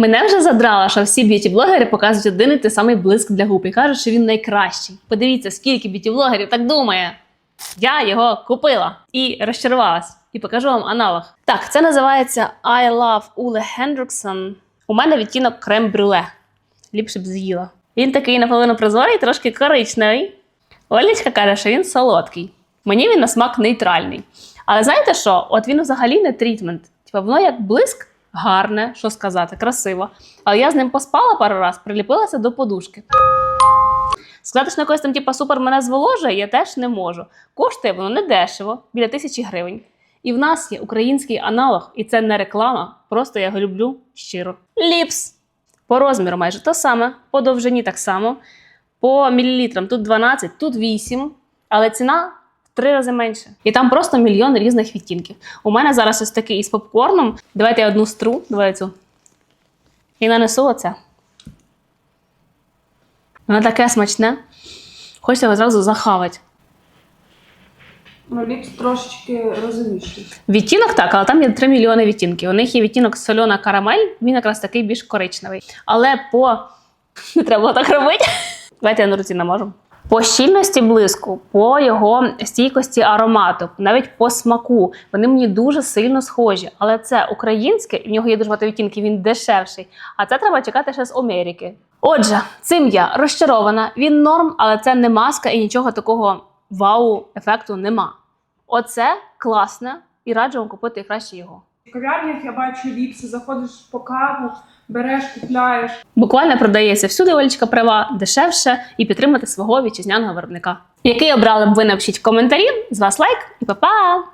Мене вже задрала, що всі б'юті-блогери показують один і той самий блиск для губ і кажуть, що він найкращий. Подивіться, скільки б'юті-блогерів так думає. Я його купила і розчарувалась. І покажу вам аналог. Так, це називається I Love Ule Hendrickson. У мене відтінок крем-брюле. Ліпше б з'їла. Він такий наполовину прозорий, трошки коричневий. Олечка каже, що він солодкий. Мені він на смак нейтральний. Але знаєте що? От він взагалі не трітмент. Типа воно як блиск, гарне, що сказати, красиво. Але я з ним поспала пару раз, приліпилася до подушки. Сказати, що якось там, типа, супер мене зволожує, я теж не можу. Коштує воно не дешево, біля тисячі гривень. І в нас є український аналог, і це не реклама, просто я його люблю щиро. Ліпс. По розміру майже то саме, по довжині так само. По мілілітрам тут 12, тут 8, але ціна три рази менше. І там просто мільйон різних відтінків. У мене зараз ось такий із попкорном. Давайте я одну стру, давай цю. І нанесу оце. Воно таке смачне. Хочеться його зразу захавати. Ну, ліпс трошечки розумніший. Відтінок так, але там є 3 мільйони відтінків. У них є відтінок сольона карамель, він якраз такий більш коричневий. Але по не треба було так робити. Давайте я на руці наможу. По щільності блиску, по його стійкості аромату, навіть по смаку, вони мені дуже сильно схожі. Але це українське, і в нього є дуже багато відтінків, він дешевший. А це треба чекати ще з Америки. Отже, цим я розчарована. Він норм, але це не маска і нічого такого вау-ефекту нема. Оце класне, і раджу вам купити краще його. В кав'ярнях я бачу ліпси, заходиш по каву, береш, купляєш. Буквально продається всюди Олечка права дешевше і підтримати свого вітчизняного виробника. Який обрали б ви напишіть в коментарі. З вас лайк і па-па!